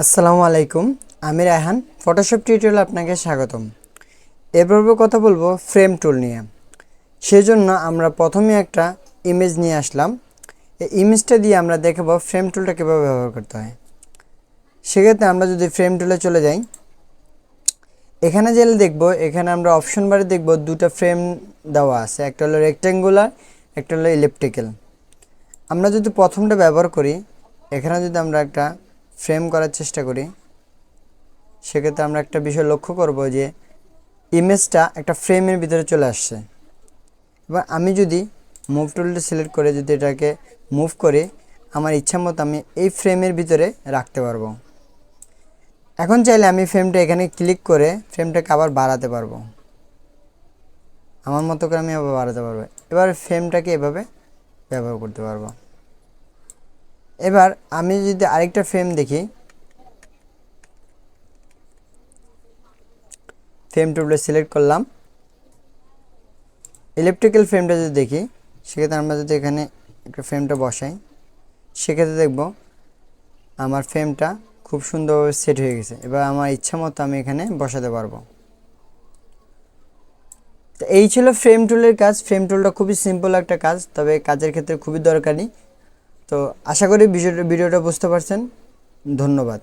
আসসালামু আলাইকুম, আমি রায়হান। ফটোশপ টিউটোরিয়াল আপনাকে স্বাগতম। এভাবে কথা বলব ফ্রেম টুল নিয়ে। সেজন্য আমরা প্রথমে একটা ইমেজ নিয়ে আসলাম। এই ইমেজটা দিয়ে আমরা দেখাবো ফ্রেম টুলটা কীভাবে ব্যবহার করতে হয়। সেক্ষেত্রে আমরা যদি ফ্রেম টুলে চলে যাই, এখানে গেলে দেখব, এখানে আমরা অপশন বারে দেখব দুটো ফ্রেম দেওয়া আছে। একটা হলো রেক্টেঙ্গুলার একটা হলো ইলেকট্রিক্যাল আমরা যদি প্রথমটা ব্যবহার করি, এখানে যদি আমরা একটা ফ্রেম করার চেষ্টা করি। সেক্ষেত্রে আমরা একটা বিষয় লক্ষ্য করব যে ইমেজটা একটা ফ্রেমের ভিতরে চলে আসছে। এবার আমি যদি মুভ টুলটা সিলেক্ট করে যদি এটাকে মুভ করে, আমার ইচ্ছা মতো আমি এই ফ্রেমের ভিতরে রাখতে পারব। এখন চাইলে আমি ফ্রেমটা এখানে ক্লিক করে ফ্রেমটাকে আবার বাড়াতে পারব। আমার মতো করে আমি আবার বাড়াতে পারব। এবার ফ্রেমটাকে এভাবে ব্যবহার করতে পারব। এবার আমি যদি আরেকটা ফ্রেম দেখি ফ্রেম টুলটা সিলেক্ট করলাম। ইলেকট্রিক্যাল ফ্রেমটা যদি দেখি, সেক্ষেত্রে আমরা যদি এখানে একটা ফ্রেমটা বসাই, সেক্ষেত্রে দেখব আমার ফ্রেমটা খুব সুন্দরভাবে সেট হয়ে গেছে। এবার আমার ইচ্ছা মতো আমি এখানে বসাতে পারব। তো এই ছিল ফ্রেম টুলের কাজ। ফ্রেম টুলটা খুবই সিম্পল একটা কাজ, তবে কাজের ক্ষেত্রে খুবই দরকারি। তো আশা করি ভিডিওটা বুঝতে পারছেন। ধন্যবাদ।